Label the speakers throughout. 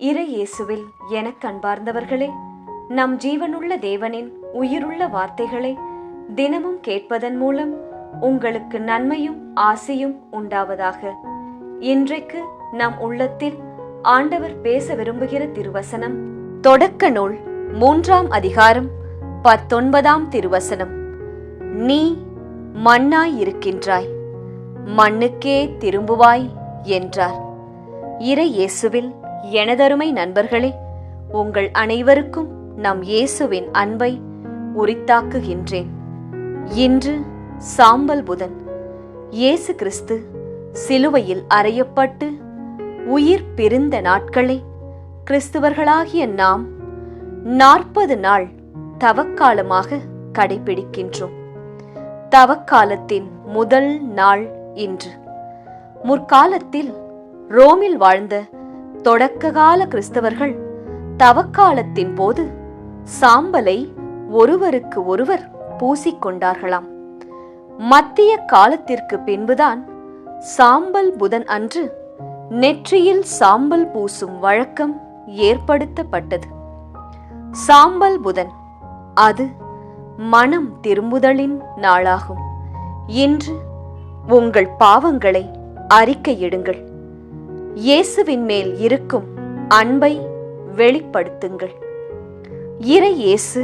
Speaker 1: இறை இயேசுவில் எனக் கண்பார்ந்தவர்களே நம் ஜீவனுள்ள தேவனின் உயிருள்ள வார்த்தைகளை தினமும் கேட்பதன் மூலம் உங்களுக்கு நன்மையும் ஆசையும் உண்டாவதாக. இன்றைக்கு நம் உள்ளத்தில் ஆண்டவர் பேச விரும்புகிற திருவசனம் தொடக்க நூல் மூன்றாம் அதிகாரம் பத்தொன்பதாம் திருவசனம். நீ மண்ணாய் இருக்கின்றாய் மண்ணுக்கே திரும்புவாய் என்றார். இறை இயேசுவில் எனதருமை நண்பர்களே உங்கள் அனைவருக்கும் நம் இயேசுவின் அன்பை உரித்தாக்குகின்றேன். இன்று சாம்பல் புதன் இயேசு கிறிஸ்து சிலுவையில் அறையப்பட்டு உயிர் பிரிந்த நாட்களை கிறிஸ்துவர்களாகிய நாம் நாற்பது நாள் தவக்காலமாக கடைபிடிக்கின்றோம். தவக்காலத்தின் முதல் நாள் இன்று. முற்காலத்தில் ரோமில் வாழ்ந்த தொடக்ககால கிறிஸ்தவர்கள் தவக்காலத்தின் போது சாம்பலை ஒருவருக்கு ஒருவர் பூசிக்கொண்டார்களாம். மத்திய காலத்திற்கு பின்புதான் சாம்பல் புதன் அன்று நெற்றியில் சாம்பல் பூசும் வழக்கம் ஏற்படுத்தப்பட்டது. சாம்பல் புதன் அது மனம் திரும்புதலின் நாளாகும். இன்று உங்கள் பாவங்களை அறிக்கையிடுங்கள். இயேசுவின் மேல் இருக்கும் அன்பை வெளிப்படுத்துங்கள். இறை இயேசு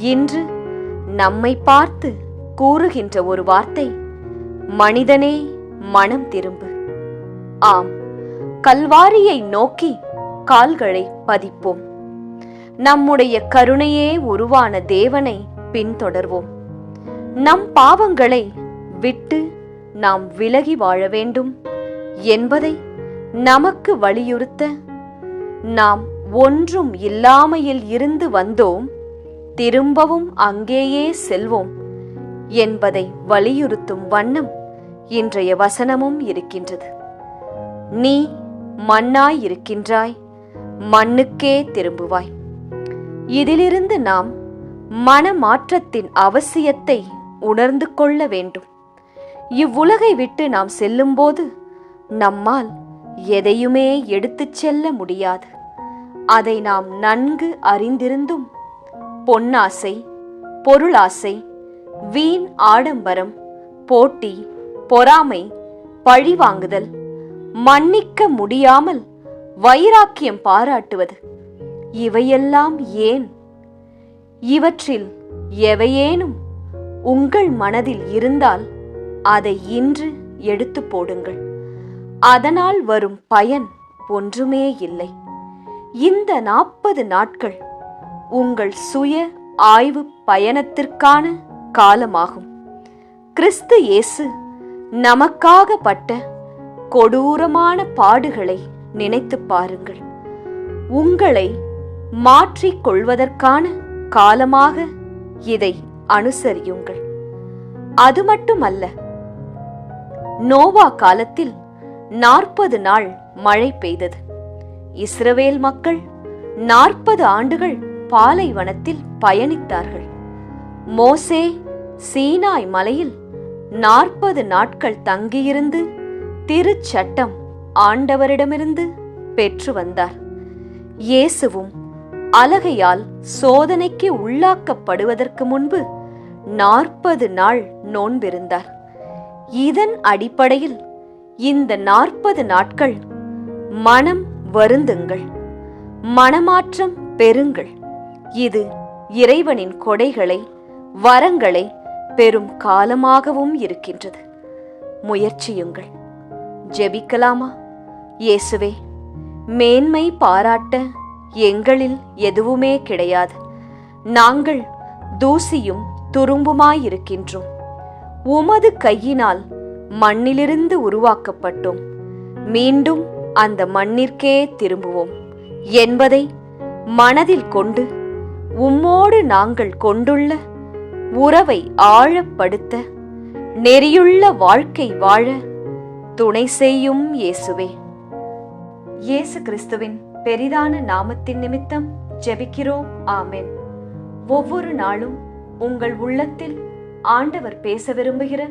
Speaker 1: இன்று நம்மை பார்த்து கூறுகின்ற ஒரு வார்த்தை மனிதனே மனம் திரும்பு. ஆம் கல்வாரியை நோக்கி கால்களை பதிப்போம். நம்முடைய கருணையே உருவான தேவனை பின்தொடர்வோம். நம் பாவங்களை விட்டு நாம் விலகி வாழ வேண்டும் என்பதை நமக்கு வலியுறுத்த நாம் ஒன்றும் இல்லாமையில் இருந்து வந்தோம் திரும்பவும் அங்கேயே செல்வோம் என்பதை வலியுறுத்தும் வண்ணம் இன்றைய வசனமும் இருக்கின்றது. நீ மண்ணாய் இருக்கின்றாய் மண்ணுக்கே திரும்புவாய். இதிலிருந்து நாம் மனமாற்றத்தின் அவசியத்தை உணர்ந்து கொள்ள வேண்டும். இவ்வுலகை விட்டு நாம் செல்லும்போது நம்மால் எதையுமே எடுத்துச் செல்ல முடியாது. அதை நாம் நன்கு அறிந்திருந்தும் பொன்னாசை பொருளாசை வீண் ஆடம்பரம் போட்டி பொறாமை பழிவாங்குதல் மன்னிக்க முடியாமல் வைராக்கியம் பாராட்டுவது இவையெல்லாம் ஏன்? இவற்றில் எவையேனும் உங்கள் மனதில் இருந்தால் அதை இன்று எடுத்து போடுங்கள். அதனால் வரும் பயன் ஒன்றுமே இல்லை. இந்த நாற்பது நாட்கள் உங்கள் சுய ஆய்வு பயணத்திற்கான காலமாகும். கிறிஸ்து இயேசு நமக்காக பட்ட கொடூரமான பாடுகளை நினைத்து பாருங்கள். உங்களை மாற்றிக் கொள்வதற்கான காலமாக இதை அனுசரியுங்கள். அது மட்டுமல்ல நோவா காலத்தில் நாற்பது நாள் மழை பெய்தது. இஸ்ரவேல் மக்கள் நாற்பது ஆண்டுகள் பாலைவனத்தில் பயணித்தார்கள். மோசே சீனாய் மலையில் நாற்பது நாட்கள் தங்கியிருந்து திருச்சட்டம் ஆண்டவரிடமிருந்து பெற்று வந்தார். இயேசுவும் அலகையால் சோதனைக்கு உள்ளாக்கப்படுவதற்கு முன்பு நாற்பது நாள் நோன்பிருந்தார். இதன் அடிப்படையில் இந்த நாற்பது நாட்கள் மனம் வருந்துங்கள். மனமாற்றம் பெறுங்கள். இது இறைவனின் கொடைகளை வரங்களை பெரும் காலமாகவும் இருக்கின்றது. முயற்சியுங்கள். ஜெபிக்கலாமா? இயேசுவே மேன்மை பாராட்ட எங்களில் எதுவுமே கிடையாது. நாங்கள் தூசியும் துரும்புமாயிருக்கின்றோம். உமது கையினால் மண்ணிலிருந்து உருவாக்கப்பட்டோம். மீண்டும் அந்த மண்ணிற்கே திரும்புவோம். என்பதை மனதில் கொண்டு உம்மோடு நாங்கள் கொண்டுள்ள உறவை ஆழப்படுத்த நெறியுள்ள வாழ்க்கை வாழ துணை செய்யும் இயேசுவே. இயேசு கிறிஸ்துவின் பெரிதான நாமத்தின் நிமித்தம் ஜெபிக்கிறோம். ஆமென். ஒவ்வொரு நாளும் உங்கள் உள்ளத்தில் ஆண்டவர் பேச விரும்புகிற